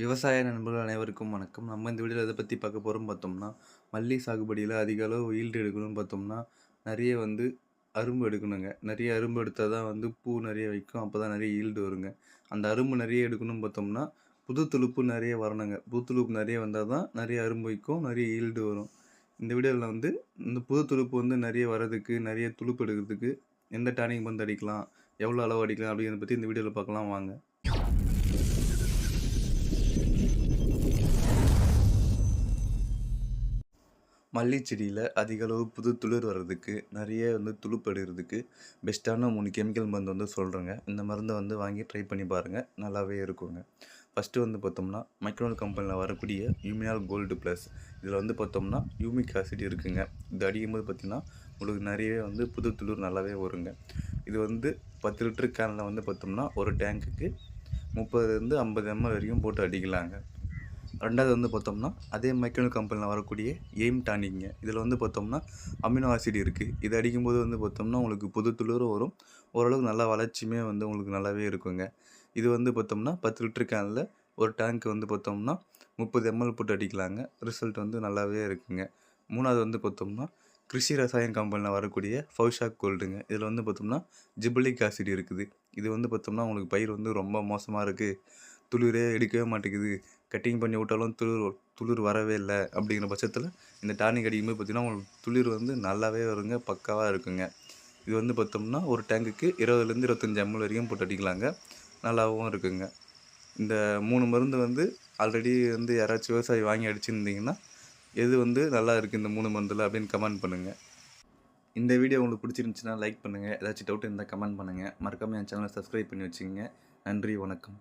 விவசாய நண்பர்கள் அனைவருக்கும் வணக்கம். நம்ம இந்த வீடியோவில் எதை பற்றி பார்க்க போகிறோம் பார்த்தோம்னா மல்லி சாகுபடியில் அதிக அளவு ஈல்டு எடுக்கணும்னு பார்த்தோம்னா நிறைய வந்து அரும்பு எடுக்கணுங்க. நிறைய அரும்பு எடுத்தால் தான் வந்து பூ நிறைய வைக்கும் அப்போ தான் நிறைய ஈல்டு வருங்க. அந்த அரும்பு நிறைய எடுக்கணும்னு பார்த்தோம்னா புது துளுப்பு நிறைய வரணுங்க. புது துளுப்பு நிறைய வந்தால் தான் நிறைய அரும்பு வைக்கும் நிறைய ஈல்டு வரும். இந்த வீடியோவில் வந்து இந்த புது துளுப்பு வந்து நிறைய வரதுக்கு நிறைய துளுப்பு எடுக்கிறதுக்கு எந்த டானிக் மருந்து அடிக்கலாம் எவ்வளோ அளவு அடிக்கலாம் அப்படிங்கிறத பற்றி இந்த வீடியோவில் பார்க்கலாம். வாங்க. மல்லி செடியில் அதிக அளவு புது துளிர் வர்றதுக்கு நிறைய வந்து துளுப்படுகிறதுக்கு பெஸ்ட்டான மூணு கெமிக்கல் மருந்து வந்து சொல்கிறேங்க இந்த மருந்தை வந்து வாங்கி ட்ரை பண்ணி பாருங்கள் நல்லாவே இருக்குங்க. ஃபஸ்ட்டு வந்து பார்த்தோம்னா மைக்ரோல் கம்பெனியில் வரக்கூடிய யூமினால் கோல்டு ப்ளஸ் இதில் வந்து பார்த்தோம்னா யூமிக் ஆசிட் இருக்குங்க. இது அடிக்கும்போது பார்த்திங்கன்னா உங்களுக்கு நிறையவே வந்து புது துளிர் நல்லாவே வருங்க. இது வந்து பத்து லிட்டர் கேனில் வந்து பார்த்தோம்னா ஒரு டேங்க்குக்கு முப்பதுலேருந்து ஐம்பது எம்எல் வரைக்கும் போட்டு அடிக்கலாங்க. ரெண்டாவது வந்து பார்த்தோம்னா அதே மைக்கேல் கம்பெனியில் வரக்கூடிய எய்ம் டானிக்ங்க. இதில் வந்து பார்த்தோம்னா அமினோ ஆசிட் இருக்குது இது அடிக்கும்போது வந்து பார்த்தோம்னா உங்களுக்கு புது துளிரும் வரும். ஓரளவுக்கு நல்லா வளர்ச்சியுமே வந்து உங்களுக்கு நல்லாவே இருக்குங்க. இது வந்து பார்த்தோம்னா பத்து லிட்டர் கேனில் ஒரு டேங்க் வந்து பார்த்தோம்னா முப்பது எம்எல் போட்டு அடிக்கலாங்க. ரிசல்ட் வந்து நல்லாவே இருக்குங்க. மூணாவது வந்து பார்த்தோம்னா கிருஷி ரசாயன கம்பெனியில் வரக்கூடிய ஃபவுஷாக் கோல்டுங்க. இதில் வந்து பார்த்தோம்னா ஜிபலிக் ஆசிட் இருக்குது. இது வந்து பார்த்தோம்னா உங்களுக்கு பயிர் வந்து ரொம்ப மோசமாக இருக்குது துளிரே எடுக்கவே மாட்டேங்குது. கட்டிங் பண்ணி விட்டாலும் துளிர் துளிர் வரவே இல்லை அப்படிங்கிற பட்சத்தில் இந்த டானிக் அடிக்கும்போது பார்த்திங்கன்னா உங்களுக்கு துளிர் வந்து நல்லாவே வருங்க பக்காவாக இருக்குங்க. இது வந்து பார்த்தோம்னா ஒரு டேங்குக்கு இருபதுலேருந்து இருபத்தஞ்சி எம்எல் வரைக்கும் போட்டு அடிக்கலாங்க. நல்லாவும் இருக்குங்க. இந்த மூணு மருந்து வந்து ஆல்ரெடி வந்து யாராச்சும் விவசாயி வாங்கி அடிச்சிருந்தீங்கன்னா எது வந்து நல்லா இருக்குது இந்த மூணு மருந்தில் அப்படின்னு கமெண்ட் பண்ணுங்கள் இந்த வீடியோ உங்களுக்கு பிடிச்சிருந்துச்சுன்னா லைக் பண்ணுங்கள் ஏதாச்சும் டவுட் இருந்தால் கமெண்ட் பண்ணுங்கள் மறக்காமல் என் சேனலை சப்ஸ்கிரைப் பண்ணி வச்சுக்கோங்க. நன்றி வணக்கம்.